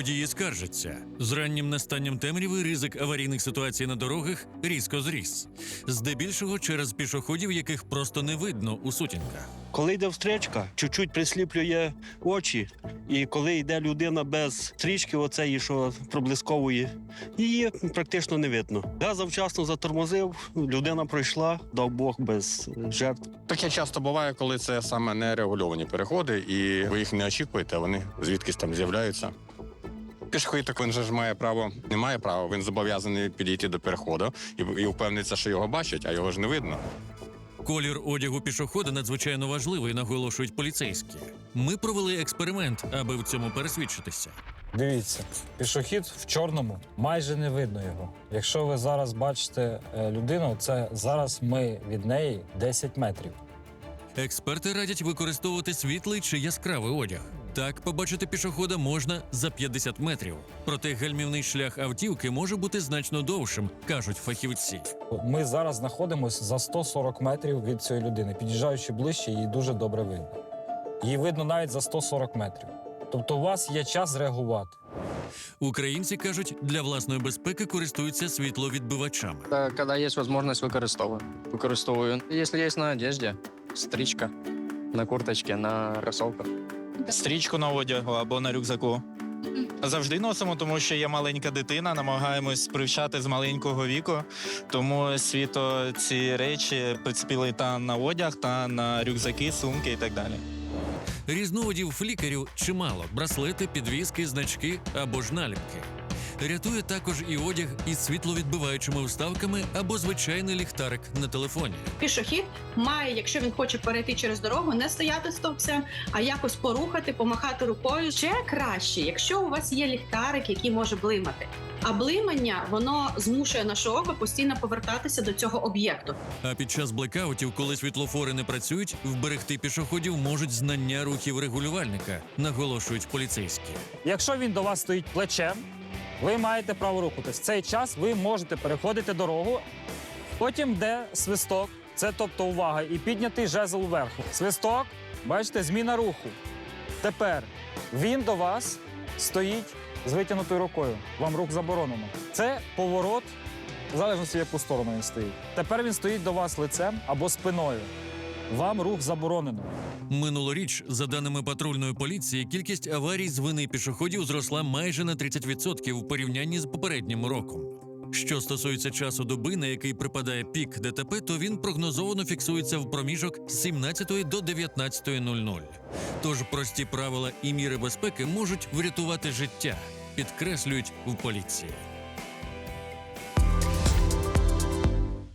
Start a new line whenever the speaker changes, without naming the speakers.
Водії скаржаться. З раннім настанням темряви ризик аварійних ситуацій на дорогах різко зріс. Здебільшого через пішоходів, яких просто не видно у сутінках.
Коли йде встречка, чуть-чуть присліплює очі, і коли йде людина без стрічки, оцеї, що проблискової, її практично не видно. Я завчасно затормозив, людина пройшла, дав Бог без жертв.
Таке часто буває, коли це саме нерегульовані переходи, і ви їх не очікуєте, а вони звідкись там з'являються. Пішохід так він же ж має право, не має права, він зобов'язаний підійти до переходу і, і впевнитися, що його бачать, а його ж не видно.
Колір одягу пішохода надзвичайно важливий, наголошують поліцейські. Ми провели експеримент, аби в цьому пересвідчитися.
Дивіться, пішохід в чорному майже не видно його. Якщо ви зараз бачите е, людину, це зараз ми від неї 10 метрів.
Експерти радять використовувати світлий чи яскравий одяг. Так побачити пішохода можна за 50 метрів. Проте гальмівний шлях автівки може бути значно довшим, кажуть фахівці.
Ми зараз знаходимося за 140 метрів від цієї людини. Під'їжджаючи ближче, її дуже добре видно. Її видно навіть за 140 метрів. Тобто у вас є час реагувати.
Українці кажуть, для власної безпеки користуються світловідбивачами.
Да, когда есть возможность, використовую. Використовую. Если есть на одежде, стричка, на курточке, на кроссовках.
Стрічку на одягу або на рюкзаку. Завжди носимо, тому що є маленька дитина, намагаємось привчати з маленького віку. Тому світо ці речі прицепили та на одяг, та на рюкзаки, сумки і так далі.
Різновидів флікерів чимало: браслети, підвіски, значки або ж наліпки. Рятує також і одяг із світловідбиваючими вставками або звичайний ліхтарик на телефоні.
Пішохід має, якщо він хоче перейти через дорогу, не стояти стовпцем, а якось порухати, помахати рукою. Ще краще, якщо у вас є ліхтарик, який може блимати. А блимання воно змушує наше око постійно повертатися до цього об'єкту.
А під час блекаутів, коли світлофори не працюють, вберегти пішоходів можуть знання рухів регулювальника, наголошують поліцейські.
Якщо він до вас стоїть плечем, ви маєте право рухатись. В цей час ви можете переходити дорогу. Потім йде свисток, це тобто увага, і піднятий жезл вверху. Свисток, бачите, зміна руху. Тепер він до вас стоїть з витягнутою рукою. Вам рух заборонено. Це поворот, в залежності, в яку сторону він стоїть. Тепер він стоїть до вас лицем або спиною. Вам рух заборонено.
Минулоріч, за даними патрульної поліції, кількість аварій з вини пішоходів зросла майже на 30% у порівнянні з попереднім роком. Що стосується часу доби, на який припадає пік ДТП, то він прогнозовано фіксується в проміжок з 17 до 19.00. Тож прості правила і міри безпеки можуть врятувати життя, підкреслюють в поліції.